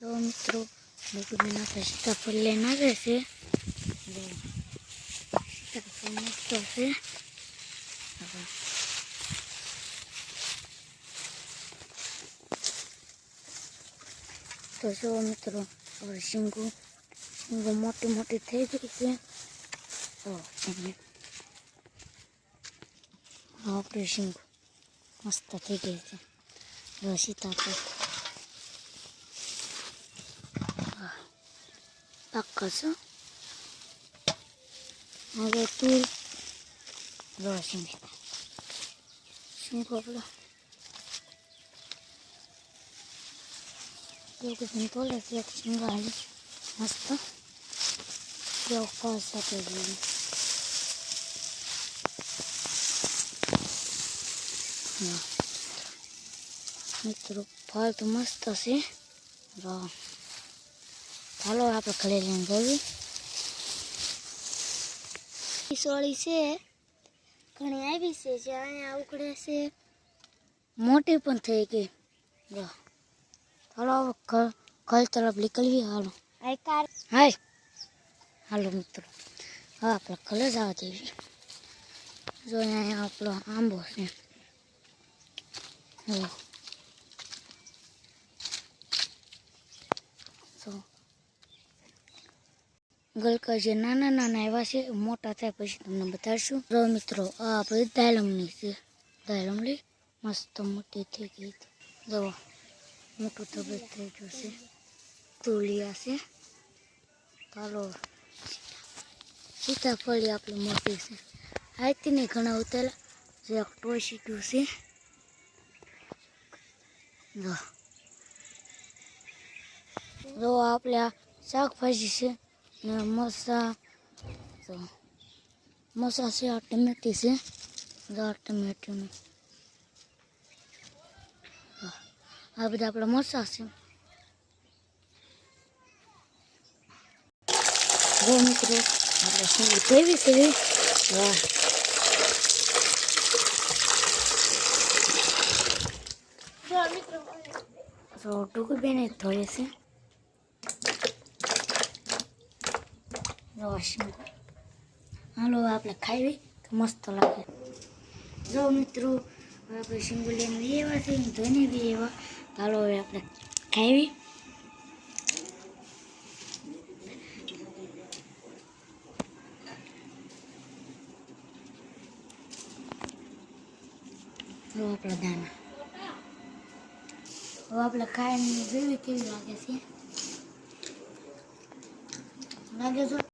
તો મિત્રો આપણે સીતાફળ લઈને આવે છે સીતાફળ મસ્ત છે તો જો મિત્રો હવે શીંગુ શીંગુ મોટી મોટી થઈ ગઈ છે આપણે શીંગુ મસ્ત થઈ ગઈ છે જો સીતાફળ પાક્કા છો હવે તું રોશિંગ શું આપણો એવું તોલે છે એક શિંગાળી મસ્ત કેવો ફળ સાથે જોઈએ હા. મિત્રો ફળ તો મસ્ત છે વાહ ચાલો આપણે ઘરે લઈને જઈએ. સોળી છે. ઘણી આવી છે જે અહીંયા ઉકળે છે. મોટી પણ થઈ ગઈ. જો. ચાલો ઘર તરફ નીકળવી હાલો. હાય. હાલો મિત્રો. હવે આપણે ઘરે જવા જઈએ. જો અહીંયા આપણો આંબો છે. જો જો ગલકા જે નાના નાના એવા છે, મોટા થાય પછી તમને બતાડશું રવ મિત્રો, આ આપણે દાયલમની છે. દાયલમની મસ્ત મોટી થઈ ગઈ હતી. જો, મોટું તબિયત થઈ ગયું છે. તુલિયા છે. ચાલો, સીતાફળી આપણી મોટી છે. આથી ઘણા ઉતરેલા જે ટોસી ગયું છે. જો, આપણે આ શાકભાજી છે. ને મસા, તો મસા છે આ ટમેટી છે. જો આ બધા આપણા મરસા છે. જો મિત્રો, આપણે શું કેવી છે? વાહ. તો ટૂંકું છે. રોશની. હાલો, આપણે ખાવી તો મસ્ત લાગે. જો મિત્રો આપણે શીંગુ લઈને બી એવા છે ધોઈને બી એવા. હાલો, હવે આપણે ખાવી જો આપણા દાના હવે આપણે ખાઈને કેવી લાગે છે. લાગે છે?